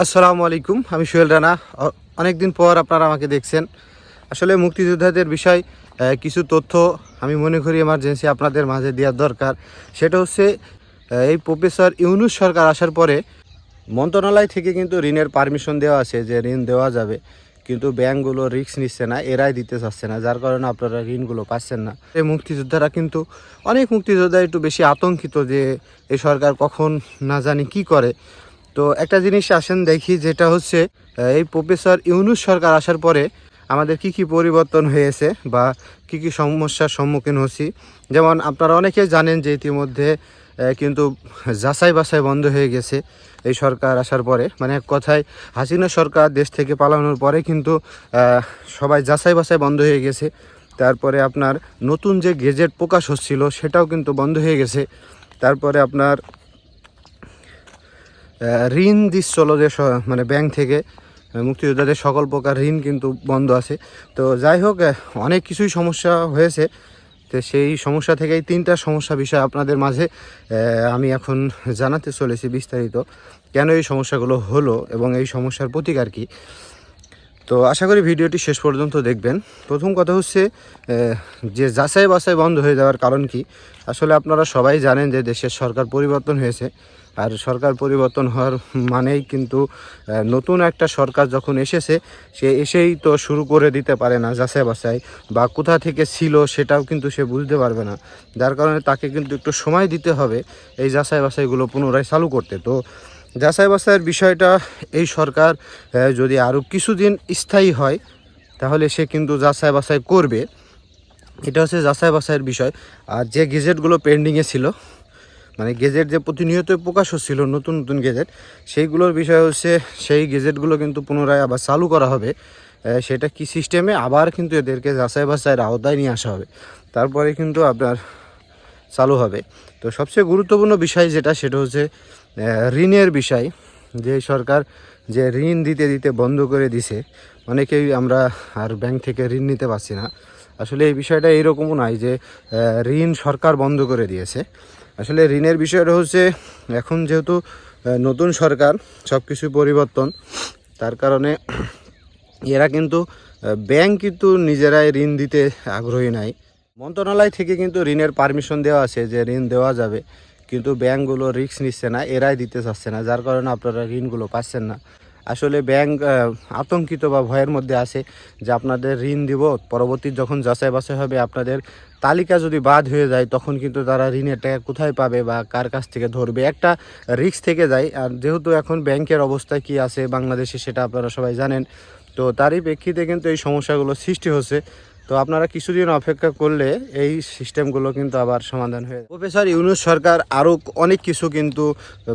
আসসালামু আলাইকুম, আমি সোহেল রানা। অ- অনেকদিন পর আপনারা আমাকে দেখছেন। আসলে মুক্তিযোদ্ধাদের বিষয় কিছু তথ্য আমি মনে করি এমার্জেন্সি আপনাদের মাঝে দেওয়ার দরকার। সেটা হচ্ছে এই প্রফেসর ইউনুস সরকার আসার পরে মন্ত্রণালয় থেকে কিন্তু ঋণের পারমিশন দেওয়া আছে যে ঋণ দেওয়া যাবে। কিন্তু ব্যাংকগুলো রিস্ক নিচ্ছে না, এরাই দিতে চাচ্ছে না। যার কারণে আপনারা ঋণগুলো পাচ্ছেন না। এই মুক্তিযোদ্ধারা কিন্তু, অনেক মুক্তিযোদ্ধা একটু বেশি আতঙ্কিত যে, এই সরকার কখন না জানি কি করে। তো একটা জিনিস আসেন দেখি, যেটা হচ্ছে এই প্রফেসর ইউনুস সরকার আসার পরে আমাদের কি কি পরিবর্তন হয়েছে বা কি কি সমস্যার সম্মুখীন হচ্ছি। যেমন আপনারা অনেকে জানেন যে ইতিমধ্যে কিন্তু যাচাই বাছাই বন্ধ হয়ে গেছে এই সরকার আসার পরে। মানে এক কথায়, হাসিনা সরকার দেশ থেকে পালানোর পরে কিন্তু সবাই যাচাই বাছাই বন্ধ হয়ে গেছে। তারপরে আপনার নতুন যে গেজেট প্রকাশ হচ্ছিল, সেটাও কিন্তু বন্ধ হয়ে গেছে। তারপরে আপনার ঋণ দিচ্ছিল যে মানে ব্যাংক থেকে মুক্তিযোদ্ধাদের সকল প্রকার ঋণ কিন্তু বন্ধ আছে। তো যাই হোক অনেক কিছুই সমস্যা হয়েছে। তো সেই সমস্যা থেকেই তিনটা সমস্যা বিষয় আপনাদের মাঝে আমি এখন জানাতে চলেছি বিস্তারিত। কেন এই সমস্যাগুলো হলো এবং এই সমস্যার প্রতিকার কী? তো আশা করি ভিডিওটি শেষ পর্যন্ত দেখবেন। প্রথম কথা হচ্ছে যে যাচাই বাছাই বন্ধ হয়ে যাওয়ার কারণ কি? আসলে আপনারা সবাই জানেন যে দেশের সরকার পরিবর্তন হয়েছে। আর সরকার পরিবর্তন হওয়ার মানেই কিন্তু নতুন একটা সরকার যখন এসেছে, সে এসেই তো শুরু করে দিতে পারে না যাচাই বাছাই, বা কোথা থেকে ছিল সেটাও কিন্তু সে বুঝতে পারবে না। যার কারণে তাকে কিন্তু একটু সময় দিতে হবে এই যাচাই বাছাইগুলো পুনরায় চালু করতে। তো যাচাই বাছাইয়ের বিষয়টা এই সরকার যদি আরও কিছুদিন স্থায়ী হয়, তাহলে সে কিন্তু যাচাই বাছাই করবে। এটা হচ্ছে যাচাই বাছাইয়ের বিষয়। আর যে গেজেটগুলো পেন্ডিংয়ে ছিল মানে গেজেট যে প্রতিনিয়ত প্রকাশ হচ্ছিল, নতুন নতুন গেজেট, সেইগুলোর বিষয় হচ্ছে সেই গেজেটগুলো কিন্তু পুনরায় আবার চালু করা হবে। সেটা কি সিস্টেমে আবার কিন্তু এদেরকে যাচাই বাছাইয়ের আওতায় নিয়ে আসা হবে। তারপরে কিন্তু আপনার চালু হবে। তো সবচেয়ে গুরুত্বপূর্ণ বিষয় যেটা, সেটা হচ্ছে ঋণের বিষয়। যে সরকার যে ঋণ দিতে দিতে বন্ধ করে দিছে, অনেকেই আমরা আর ব্যাংক থেকে ঋণ নিতে পারছি না। আসলে এই বিষয়টা এইরকমও নয় যে ঋণ সরকার বন্ধ করে দিয়েছে। আসলে ঋণের বিষয়টা হচ্ছে, এখন যেহেতু নতুন সরকার সব কিছু পরিবর্তন, তার কারণে এরা কিন্তু ব্যাংক কিন্তু নিজেরাই ঋণ দিতে আগ্রহী নাই। মন্ত্রণালয় থেকে কিন্তু ঋণের পারমিশন দেওয়া আছে যে ঋণ দেওয়া যাবে, কিন্তু ব্যাংকগুলো রিস্ক নিচ্ছে না, এরাই দিতে চাচ্ছে না, যার কারণে আপনারা ঋণগুলো পাচ্ছেন না। আসলে ব্যাংক আতঙ্কিত বা ভয়ের মধ্যে আছে যে আপনাদের ঋণ দিব, পরবর্তী যখন যাচাই বাছাই হবে, আপনাদের তালিকা যদি বাদ হয়ে যায়, তখন কিন্তু তারা ঋণের টাকা কোথায় পাবে বা কার কাছ থেকে ধরবে। একটা রিস্ক থেকে যায়, আর যেহেতু এখন ব্যাংকের অবস্থা কি আছে, বাংলাদেশে সেটা আপনারা সবাই জানেন, তো তারই প্রেক্ষিতে কিন্তু এই সমস্যাগুলো সৃষ্টি হচ্ছে। তো আপনারা কিছুদিন অপেক্ষা করলে এই সিস্টেমগুলো কিন্তু আবার সমাধান হয়ে প্রফেসর ইউনুস সরকার আরও অনেক কিছু কিন্তু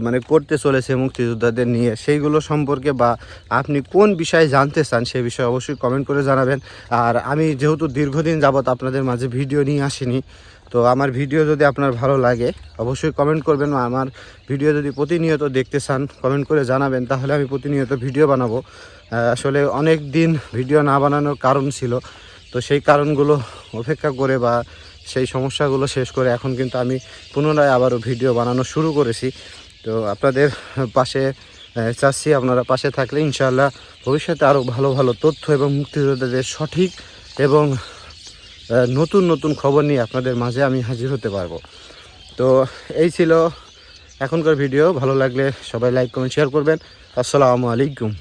মানে করতে চলেছে মুক্তিযোদ্ধাদের নিয়ে। সেইগুলো সম্পর্কে বা আপনি কোন বিষয়ে জানতে চান সেই বিষয়ে অবশ্যই কমেন্ট করে জানাবেন। আর আমি যেহেতু দীর্ঘদিন যাবৎ আপনাদের মাঝে ভিডিও নিয়ে আসিনি, তো আমার ভিডিও যদি আপনার ভালো লাগে, অবশ্যই কমেন্ট করবেন। আমার ভিডিও যদি প্রতিনিয়ত দেখতে চান কমেন্ট করে জানাবেন, তাহলে আমি প্রতিনিয়ত ভিডিও বানাবো। আসলে অনেক দিন ভিডিও না বানানোর কারণ ছিল। তো সেই কারণগুলো উপেক্ষা করে বা সেই সমস্যাগুলো শেষ করে এখন কিন্তু আমি পুনরায় আবারও ভিডিও বানানো শুরু করেছি। তো আপনাদের পাশে চাচ্ছি আপনারা পাশে থাকলে ইনশাআল্লাহ ভবিষ্যতে আরও ভালো ভালো তথ্য এবং মুক্তিযোদ্ধাদের সঠিক এবং নতুন নতুন খবর নিয়ে আপনাদের মাঝে আমি হাজির হতে পারব। তো এই ছিল এখনকার ভিডিও। ভালো লাগলে সবাই লাইক, কমেন্ট শেয়ার করবেন। আসসালামু আলাইকুম।